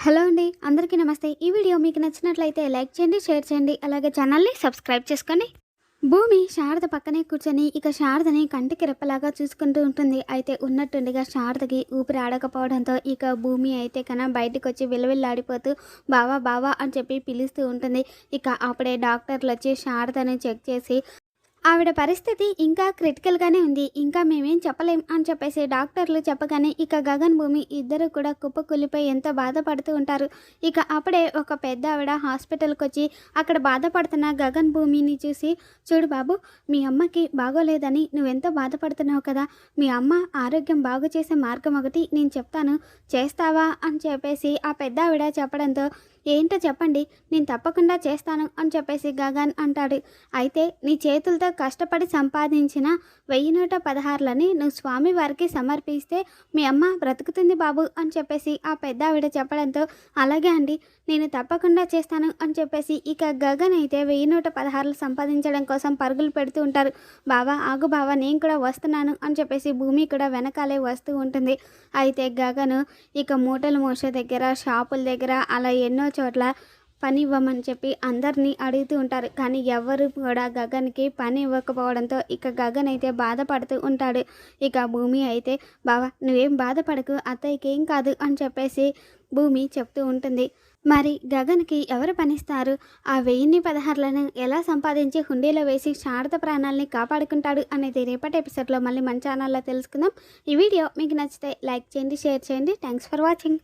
Hello అండి అందరికీ నమస్తే. ఈ వీడియో మీకు నచ్చినట్లయితే లైక్ చేయండి షేర్ చేయండి అలాగే ఛానల్ని సబ్స్క్రైబ్ చేసుకోండి భూమి శారద పక్కనే కూర్చొని ఇక శారదని కంటికి రెప్పలాగా చూసుకుంటూ ఉంటుంది. అయితే ఉన్నట్టుండిగా శారదకి ఊపిరి ఆడకపోవడంతో ఇక భూమి అయితే కన బయటకు వచ్చి విలవిల్లాడిపోతూ బావా బావా అని చెప్పి పిలుస్తూ ఉంటుంది. ఇక అప్పుడే డాక్టర్లు వచ్చి శారదని చెక్ చేసి ఆవిడ పరిస్థితి ఇంకా క్రిటికల్గానే ఉంది. ఇంకా మేమేం చెప్పలేం అని చెప్పేసి డాక్టర్లు చెప్పగానే ఇక గగన్ భూమి ఇద్దరు కూడా కుప్పకూలిపోయి ఎంతో బాధపడుతూ ఉంటారు. ఇక అప్పుడే ఒక పెద్ద ఆవిడ హాస్పిటల్కి వచ్చి అక్కడ బాధపడుతున్న గగన్ భూమిని చూసి చూడు బాబు మీ అమ్మకి బాగోలేదని నువ్వెంతో బాధపడుతున్నావు కదా. మీ అమ్మ ఆరోగ్యం బాగు చేసే మార్గం ఒకటి నేను చెప్తాను. చేస్తావా? అని చెప్పేసి ఆ పెద్ద ఆవిడ చెప్పడంతో ఏంటో చెప్పండి నేను తప్పకుండా చేస్తాను అని చెప్పేసి గగన్ అంటాడు. అయితే నీ చేతులతో కష్టపడి సంపాదించిన వెయ్యి నూట పదహారులని నువ్వు స్వామి వారికి సమర్పిస్తే మీ అమ్మ బ్రతుకుతుంది బాబు అని చెప్పేసి ఆ పెద్ద ఆవిడ చెప్పడంతో అలాగే అండి నేను తప్పకుండా చేస్తాను అని చెప్పేసి ఇక గగన్ అయితే వెయ్యి నూట పదహారులు సంపాదించడం కోసం పరుగులు పెడుతూ ఉంటారు. బావా ఆగు బావా నేను కూడా వస్తున్నాను అని చెప్పేసి భూమి కూడా వెనకాలే వస్తూ ఉంటుంది. అయితే గగను ఇక మూటలు మోసే దగ్గర షాపుల దగ్గర అలా ఎన్నో చోట్ల పని ఇవ్వమని చెప్పి అందరినీ అడుగుతూ ఉంటారు. కానీ ఎవరు కూడా గగన్కి పని ఇవ్వకపోవడంతో ఇక గగన్ అయితే బాధపడుతూ ఉంటాడు. ఇక భూమి అయితే బావా నువ్వేం బాధపడకు అత్తయ్యకి ఏం కాదు అని చెప్పేసి భూమి చెప్తూ ఉంటుంది. మరి గగన్కి ఎవరు పనిస్తారు? ఆ వెయ్యిన్ని పదహారులను ఎలా సంపాదించి హుండీలో వేసి శారద ప్రాణాలని కాపాడుకుంటాడు అనేది రేపటి ఎపిసోడ్లో మళ్ళీ మన ఛానల్లో తెలుసుకుందాం. ఈ వీడియో మీకు నచ్చితే లైక్ చేయండి షేర్ చేయండి. Thanks for watching.